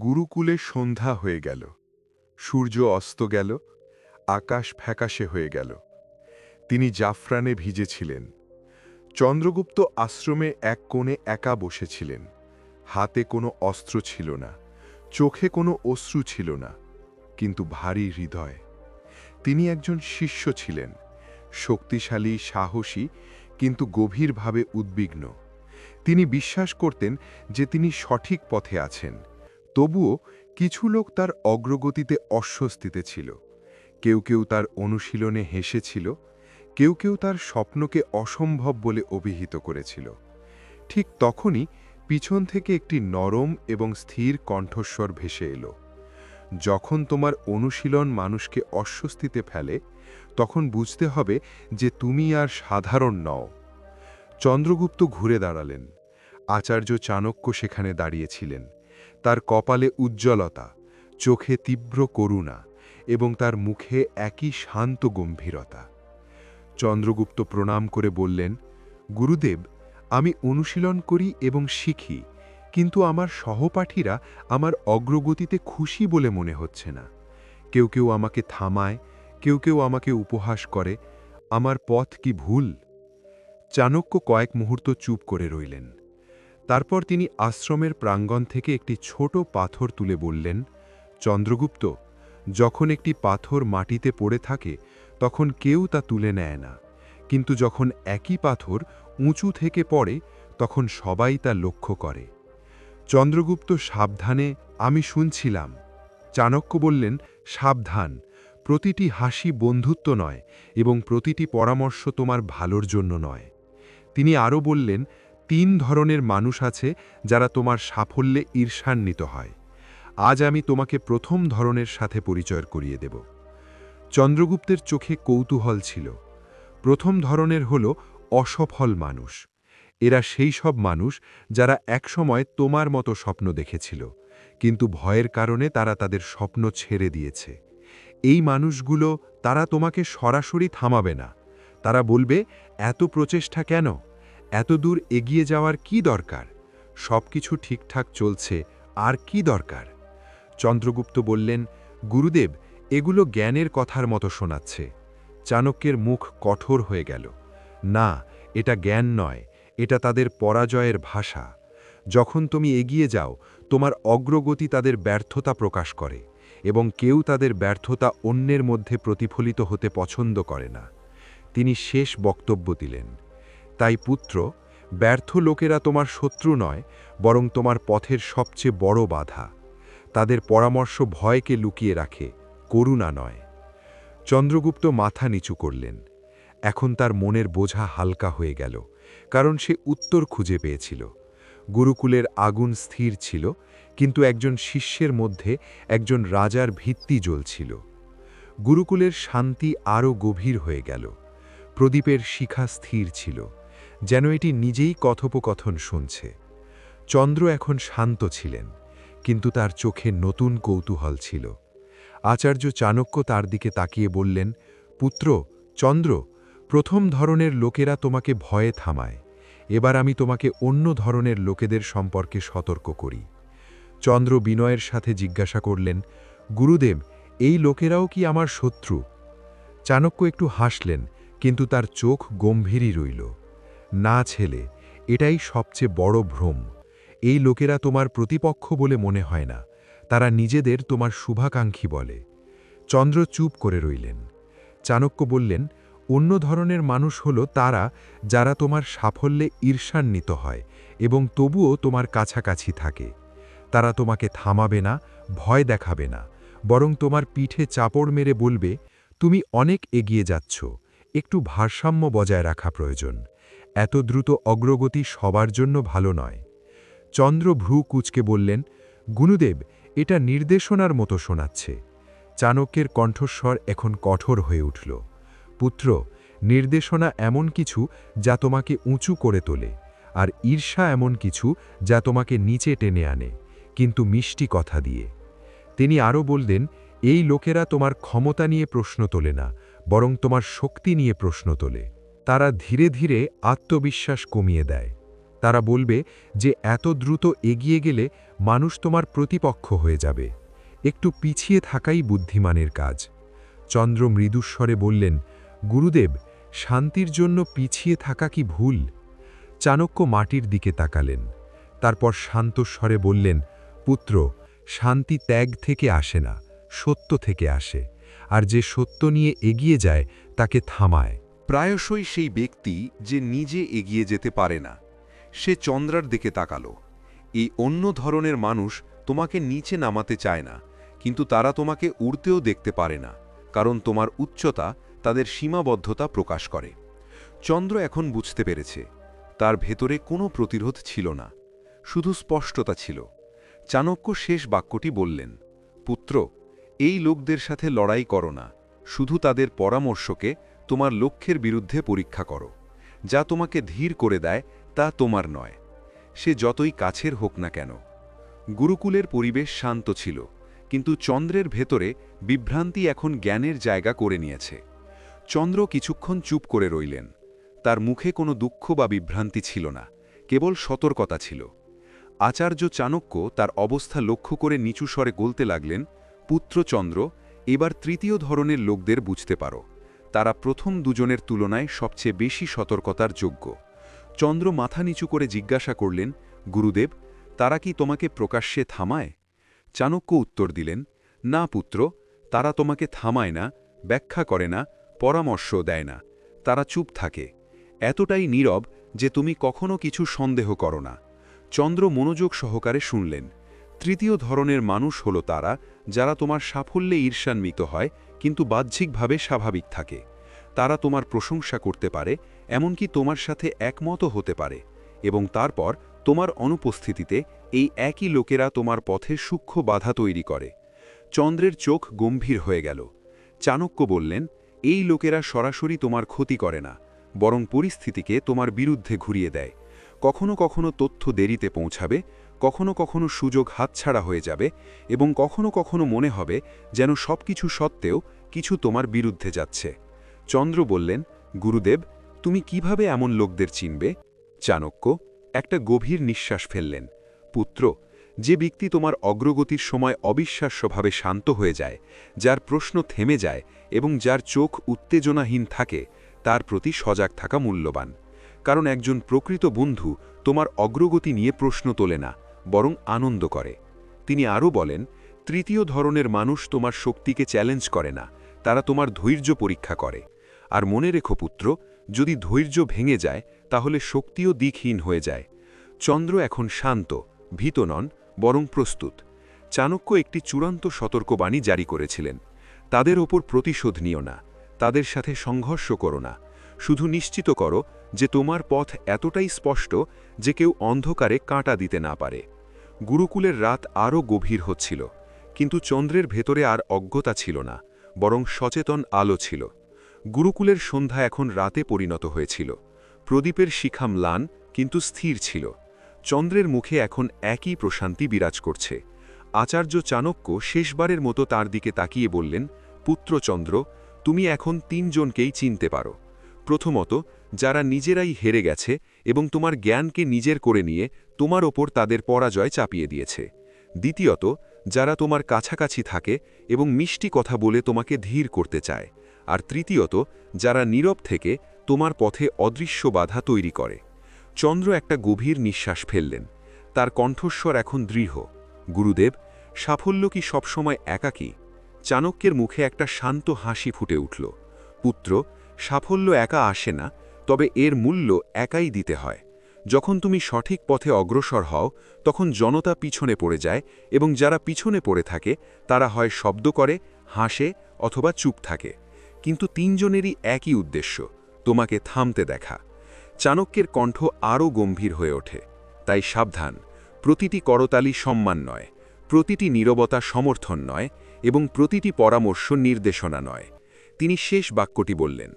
গুরুকুলে সন্ধ্যা হয়ে গেল। সূর্য অস্ত গেল, আকাশ ফ্যাকাশে হয়ে গেল। তিনি জাফরানে ভিজেছিলেন। চন্দ্রগুপ্ত আশ্রমে এক কোণে একা বসেছিলেন। হাতে কোনো অস্ত্র ছিল না, চোখে কোনো অশ্রু ছিল না, কিন্তু ভারী হৃদয়। তিনি একজন শিষ্য ছিলেন, শক্তিশালী, সাহসী, কিন্তু গভীরভাবে উদ্বিগ্ন। তিনি বিশ্বাস করতেন যে তিনি সঠিক পথে আছেন। তবুও কিছু লোক তার অগ্রগতিতে অস্বস্তিতে ছিল। কেউ কেউ তার অনুশীলনে হেসেছিল, কেউ কেউ তার স্বপ্নকে অসম্ভব বলে অভিহিত করেছিল। ঠিক তখনই পিছন থেকে একটি নরম এবং স্থির কণ্ঠস্বর ভেসে এলো। যখন তোমার অনুশীলন মানুষকে অস্বস্তিতে ফেলে, তখন বুঝতে হবে যে তুমি আর সাধারণ নও। চন্দ্রগুপ্ত ঘুরে দাঁড়ালেন। আচার্য চাণক্য সেখানে দাঁড়িয়েছিলেন। তার কপালে উজ্জ্বলতা, চোখে তীব্র করুণা এবং তার মুখে একই শান্ত গম্ভীরতা। চন্দ্রগুপ্ত প্রণাম করে বললেন, গুরুদেব, আমি অনুশীলন করি এবং শিখি, কিন্তু আমার সহপাঠীরা আমার অগ্রগতিতে খুশি বলে মনে হচ্ছে না। কেউ কেউ আমাকে থামায়, কেউ কেউ আমাকে উপহাস করে, আমার পথ কি ভুল? চাণক্য কয়েক মুহূর্ত চুপ করে রইলেন। তারপর তিনি আশ্রমের প্রাঙ্গণ থেকে একটি ছোট পাথর তুলে বললেন, চন্দ্রগুপ্ত, যখন একটি পাথর মাটিতে পড়ে থাকে, তখন কেউ তা তুলে নেয় না। কিন্তু যখন একই পাথর উঁচু থেকে পড়ে, তখন সবাই তা লক্ষ্য করে। চন্দ্রগুপ্ত, সাবধানে, আমি শুনছিলাম। চাণক্য বললেন, সাবধান, প্রতিটি হাসি বন্ধুত্ব নয় এবং প্রতিটি পরামর্শ তোমার ভালোর জন্য নয়। তিনি আরও বললেন তিন ধরনের মানুষ আছে যারা তোমার সাফল্যে ঈর্ষান্বিত হয়। আজ আমি তোমাকে প্রথম ধরনের সাথে পরিচয় করিয়ে দেব। চন্দ্রগুপ্তের চোখে কৌতূহল ছিল। প্রথম ধরনের হল অসফল মানুষ। এরা সেই সব মানুষ যারা একসময় তোমার মতো স্বপ্ন দেখেছিল, কিন্তু ভয়ের কারণে তারা তাদের স্বপ্ন ছেড়ে দিয়েছে। এই মানুষগুলো, তারা তোমাকে সরাসরি থামাবে না। তারা বলবে, এত প্রচেষ্টা কেন? এত দূর এগিয়ে যাওয়ার কি দরকার? সব কিছু ঠিকঠাক চলছে, আর কি দরকার? চন্দ্রগুপ্ত বললেন, গুরুদেব, এগুলো জ্ঞানের কথার মতো শোনাচ্ছে। চাণক্যের মুখ কঠোর হয়ে গেল। না, এটা জ্ঞান নয়, এটা তাদের পরাজয়ের ভাষা। যখন তুমি এগিয়ে যাও, তোমার অগ্রগতি তাদের ব্যর্থতা প্রকাশ করে, এবং কেউ তাদের ব্যর্থতা অন্যের মধ্যে প্রতিফলিত হতে পছন্দ করে না। তিনি শেষ বক্তব্য দিলেন। তাই পুত্র, ব্যর্থ লোকেরা তোমার শত্রু নয়, বরং তোমার পথের সবচেয়ে বড় বাধা। তাদের পরামর্শ ভয়কে লুকিয়ে রাখে, করুণা নয়। চন্দ্রগুপ্ত মাথা নিচু করলেন। এখন তার মনের বোঝা হালকা হয়ে গেল, কারণ সে উত্তর খুঁজে পেয়েছিল। গুরুকুলের আগুন স্থির ছিল, কিন্তু একজন শিষ্যের মধ্যে একজন রাজার ভিত্তি জ্বলছিল। গুরুকুলের শান্তি আরও গভীর হয়ে গেল। প্রদীপের শিখা স্থির ছিল। যেন এটি নিজেই কথোপকথন শুনছে। চন্দ্র এখন শান্ত ছিলেন, কিন্তু তার চোখে নতুন কৌতূহল ছিল। আচার্য চাণক্য তার দিকে তাকিয়ে বললেন, পুত্র, চন্দ্র, প্রথম ধরনের লোকেরা তোমাকে ভয়ে থামায়। এবার আমি তোমাকে অন্য ধরনের লোকেদের সম্পর্কে সতর্ক করি। চন্দ্র বিনয়ের সাথে জিজ্ঞাসা করলেন, গুরুদেব, এই লোকেরাও কি আমার শত্রু? চাণক্য একটু হাসলেন, কিন্তু তার চোখ গম্ভীরই রইল। না ছেলে, এটাই সবচেয়ে বড় ভ্রম। এই লোকেরা তোমার প্রতিপক্ষ বলে মনে হয় না, তারা নিজেদের তোমার শুভাকাঙ্ক্ষী বলে। চন্দ্র চুপ করে রইলেন। চাণক্য বললেন, অন্য ধরনের মানুষ হল তারা যারা তোমার সাফল্যে ঈর্ষান্বিত হয় এবং তবুও তোমার কাছাকাছি থাকে। তারা তোমাকে থামাবে না, ভয় দেখাবে না, বরং তোমার পিঠে চাপড় মেরে বলবে, তুমি অনেক এগিয়ে যাচ্ছ, একটু ভারসাম্য বজায় রাখা প্রয়োজন। এত দ্রুত অগ্রগতি সবার জন্য ভালো নয়। চন্দ্র ভ্রু কুচকে বললেন গুরুদেব এটা নির্দেশনার মতো শোনাচ্ছে। চাণক্যের কণ্ঠস্বর এখন কঠোর হয়ে উঠল। পুত্র, নির্দেশনা এমন কিছু যা তোমাকে উঁচু করে তোলে, আর ঈর্ষা এমন কিছু যা তোমাকে নিচে টেনে আনে, কিন্তু মিষ্টি কথা দিয়ে। তিনি আরও বললেন, এই লোকেরা তোমার ক্ষমতা নিয়ে প্রশ্ন তোলে না, বরং তোমার শক্তি নিয়ে প্রশ্ন তোলে। তারা ধীরে ধীরে আত্মবিশ্বাস কমিয়ে দেয়। তারা বলবে যে এত দ্রুত এগিয়ে গেলে মানুষ তোমার প্রতিপক্ষ হয়ে যাবে। একটু পিছিয়ে থাকাই বুদ্ধিমানের কাজ। চন্দ্র মৃদুস্বরে বললেন, গুরুদেব, শান্তির জন্য পিছিয়ে থাকা কি ভুল? চাণক্য মাটির দিকে তাকালেন। তারপর শান্তস্বরে বললেন, পুত্র, শান্তি ত্যাগ থেকে আসে না, সত্য থেকে আসে। আর যে সত্য নিয়ে এগিয়ে যায়, তাকে থামায়। প্রায়শই সেই ব্যক্তি যে নিজে এগিয়ে যেতে পারে না, সে চন্দ্রার দিকে তাকালো। এই অন্য ধরনের মানুষ তোমাকে নিচে নামাতে চায় না, কিন্তু তারা তোমাকে উড়তেও দেখতে পারে না, কারণ তোমার উচ্চতা তাদের সীমাবদ্ধতা প্রকাশ করে। চন্দ্র এখন বুঝতে পেরেছে, তার ভেতরে কোনো প্রতিরোধ ছিল না, শুধু স্পষ্টতা ছিল। চাণক্য শেষ বাক্যটি বললেন, পুত্র, এই লোকদের সাথে লড়াই করো না, শুধু তাদের পরামর্শকে তোমার লক্ষ্যের বিরুদ্ধে পরীক্ষা করো। যা তোমাকে ধীর করে দেয়, তা তোমার নয়। সে যতই কাছের হোক না কেন। গুরুকুলের পরিবেশ শান্ত ছিল, কিন্তু চন্দ্রের ভেতরে বিভ্রান্তি এখন জ্ঞানের জায়গা করে নিয়েছে। চন্দ্র কিছুক্ষণ চুপ করে রইলেন। তার মুখে কোনো দুঃখ বা বিভ্রান্তি ছিল না, কেবল সতর্কতা ছিল। আচার্য চাণক্য তার অবস্থা লক্ষ্য করে নিচু স্বরে গলতে লাগলেন, পুত্র চন্দ্র, এবার তৃতীয় ধরনের লোকদের বুঝতে পারো। তারা প্রথম দুজনের তুলনায় সবচেয়ে বেশি সতর্কতার যোগ্য। চন্দ্র মাথা নিচু করে জিজ্ঞাসা করলেন, গুরুদেব, তারা কি তোমাকে প্রকাশ্যে থামায়? চাণক্য উত্তর দিলেন, না, পুত্র, তারা তোমাকে থামায় না, ব্যাখ্যা করে না, পরামর্শ দেয় না, তারা চুপ থাকে। এতটাই নীরব যে তুমি কখনো কিছু সন্দেহ করো না। চন্দ্র মনোযোগ সহকারে শুনলেন, তৃতীয় ধরনের মানুষ হল তারা যারা তোমার সাফল্যে ঈর্ষান্বিত হয় কিন্তু বাহ্যিকভাবে স্বাভাবিক থাকে। তারা তোমার প্রশংসা করতে পারে, এমনকি তোমার সাথে একমতও হতে পারে, এবং তারপর তোমার অনুপস্থিতিতে এই একই লোকেরা তোমার পথে সূক্ষ্ম বাধা তৈরি করে। চন্দ্রের চোখ গম্ভীর হয়ে গেল। চাণক্য বললেন, এই লোকেরা সরাসরি তোমার ক্ষতি করে না, বরং পরিস্থিতিকে তোমার বিরুদ্ধে ঘুরিয়ে দেয়। কখনো কখনো তথ্য দেরিতে পৌঁছাবে কখনো কখনো সুযোগ হাতছাড়া হয়ে যাবে এবং কখনো কখনো মনে হবে যেন সব কিছু সত্ত্বেও কিছু তোমার বিরুদ্ধে যাচ্ছে। চন্দ্র বললেন, গুরুদেব, তুমি কীভাবে এমন লোকদের চিনবে? চাণক্য একটা গভীর নিঃশ্বাস ফেললেন। পুত্র, যে ব্যক্তি তোমার অগ্রগতির সময় অবিশ্বাস্যভাবে শান্ত হয়ে যায়, যার প্রশ্ন থেমে যায় এবং যার চোখ উত্তেজনাহীন থাকে, তার প্রতি সজাগ থাকা মূল্যবান। কারণ একজন প্রকৃত বন্ধু তোমার অগ্রগতি নিয়ে প্রশ্ন তোলে না বরং আনন্দ করে। তিনি আরও বলেন, তৃতীয় ধরনের মানুষ তোমার শক্তিকে চ্যালেঞ্জ করে না, তারা তোমার ধৈর্য পরীক্ষা করে। আর মনে রেখো পুত্র, যদি ধৈর্য ভেঙে যায়, তাহলে শক্তিও দিকহীন হয়ে যায়। চন্দ্র এখন শান্ত, ভীত নন, বরং প্রস্তুত। চাণক্য একটি চূড়ান্ত সতর্কবাণী জারি করেছিলেন। তাদের ওপর প্রতিশোধ নিও না, তাদের সাথে সংঘর্ষ করো না। শুধু নিশ্চিত করো যে তোমার পথ এতটাই স্পষ্ট যে কেউ অন্ধকারে কাঁটা দিতে না পারে। গুরুকুলের রাত আরও গভীর হচ্ছিল, কিন্তু চন্দ্রের ভেতরে আর অজ্ঞতা ছিল না, বরং সচেতন আলো ছিল। গুরুকুলের সন্ধ্যা এখন রাতে পরিণত হয়েছিল। প্রদীপের শিখা ম্লান, কিন্তু স্থির ছিল। চন্দ্রের মুখে এখন একই প্রশান্তি বিরাজ করছে। আচার্য চাণক্য শেষবারের মতো তার দিকে তাকিয়ে বললেন, পুত্রচন্দ্র, তুমি এখন তিনজনকেই চিনতে পারো। প্রথমত যারা নিজেরাই হেরে গেছে এবং তোমার জ্ঞানকে নিজের করে নিয়ে তোমার ওপর তাদের পরাজয় চাপিয়ে দিয়েছে। দ্বিতীয়ত, যারা তোমার কাছাকাছি থাকে এবং মিষ্টি কথা বলে তোমাকে ধীর করতে চায়। আর তৃতীয়ত, যারা নীরব থেকে তোমার পথে অদৃশ্য বাধা তৈরি করে। চন্দ্র একটা গভীর নিঃশ্বাস ফেললেন। তার কণ্ঠস্বর এখন দৃঢ়। গুরুদেব, সাফল্য কি সবসময় একাকী? চাণক্যের মুখে একটা শান্ত হাসি ফুটে উঠল। পুত্র, সাফল্য একা আসে না তবে এর মূল্য একাই দিতে হয়। যখন তুমি সঠিক পথে অগ্রসর হও, তখন জনতা পিছনে পড়ে যায় এবং যারা পিছনে পড়ে থাকে, তারা হয় শব্দ করে, হাসে অথবা চুপ থাকে। কিন্তু তিনজনেরই একই উদ্দেশ্য, তোমাকে থামতে দেখা। চাণক্যের কণ্ঠ আরও গম্ভীর হয়ে ওঠে। তাই সাবধান, প্রতিটি করতালি সম্মান নয়, প্রতিটি নীরবতা সমর্থন নয় এবং প্রতিটি পরামর্শ নির্দেশনা নয়। তিনি শেষ বাক্যটি বললেন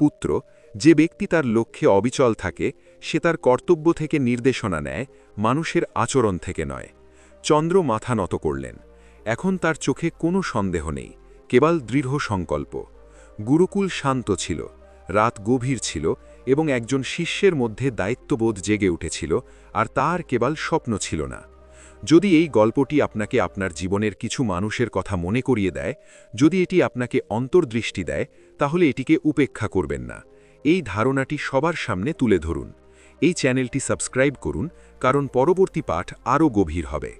পুত্র, যে ব্যক্তি তার লক্ষ্যে অবিচল থাকে, সে তার কর্তব্য থেকে নির্দেশনা নেয়, মানুষের আচরণ থেকে নয়। চন্দ্র মাথা নত করলেন। এখন তার চোখে কোনো সন্দেহ নেই, কেবল দৃঢ় সংকল্প। গুরুকুল শান্ত ছিল, রাত গভীর ছিল এবং একজন শিষ্যের মধ্যে দায়িত্ববোধ জেগে উঠেছিল, আর তার কেবল স্বপ্ন ছিল না। যদি এই গল্পটি আপনাকে আপনার জীবনের কিছু মানুষের কথা মনে করিয়ে দেয়, যদি এটি আপনাকে অন্তর্দৃষ্টি দেয় তাহলে এটিকে উপেক্ষা করবেন না। এই ধারণাটি সবার সামনে তুলে ধরুন। এই চ্যানেলটি সাবস্ক্রাইব করুন, কারণ পরবর্তী পাঠ আরও গভীর হবে।